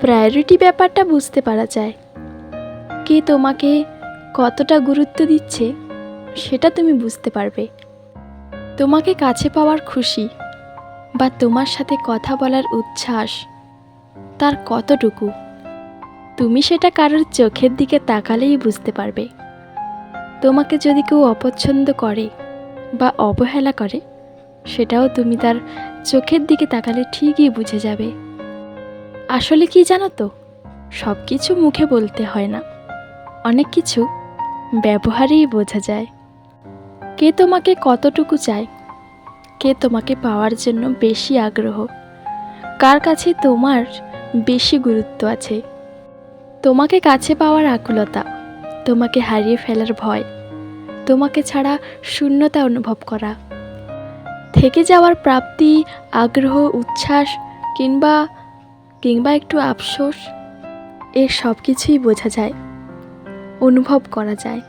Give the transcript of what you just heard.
Priority ব্যাপারটা বুঝতে পারা যায়। কে তোমাকে কতটা গুরুত্ব দিচ্ছে, সেটা তুমি বুঝতে পারবে। তোমাকে কাছে পাওয়ার খুশি বা তোমার সাথে কথা বলার উচ্ছ্বাস, তার কতটুকু? তুমি সেটা কারোর চোখের দিকে তাকালেই বুঝতে পারবে। তোমাকে যদি কেউ অপছন্দ করে বা অবহেলা করে, সেটাও তুমি তার চোখের দিকে তাকালে ঠিকই বুঝে যাবে। আসলে কি জানো তো? সব কিছু মুখে বলতে হয় না। অনেক কিছু ব্যবহারেই বোঝা যায়। কে তোমাকে কতটুকু চায়? কে তোমাকে পাওয়ার জন্য বেশি আগ্রহ? কার কাছে তোমার বেশি গুরুত্ব আছে? তোমাকে কাছে পাওয়ার আকুলতা, তোমাকে হারিয়ে ফেলার ভয়, তোমাকে ছাড়া শূন্যতা অনুভব করা। থেকে যাওয়ার প্রাপ্তি, আগ্রহ, উচ্ছ্বাস কিংবা কিংবা একটু আফসোস এর সব কিছুই বোঝা যায় অনুভব করা যায়।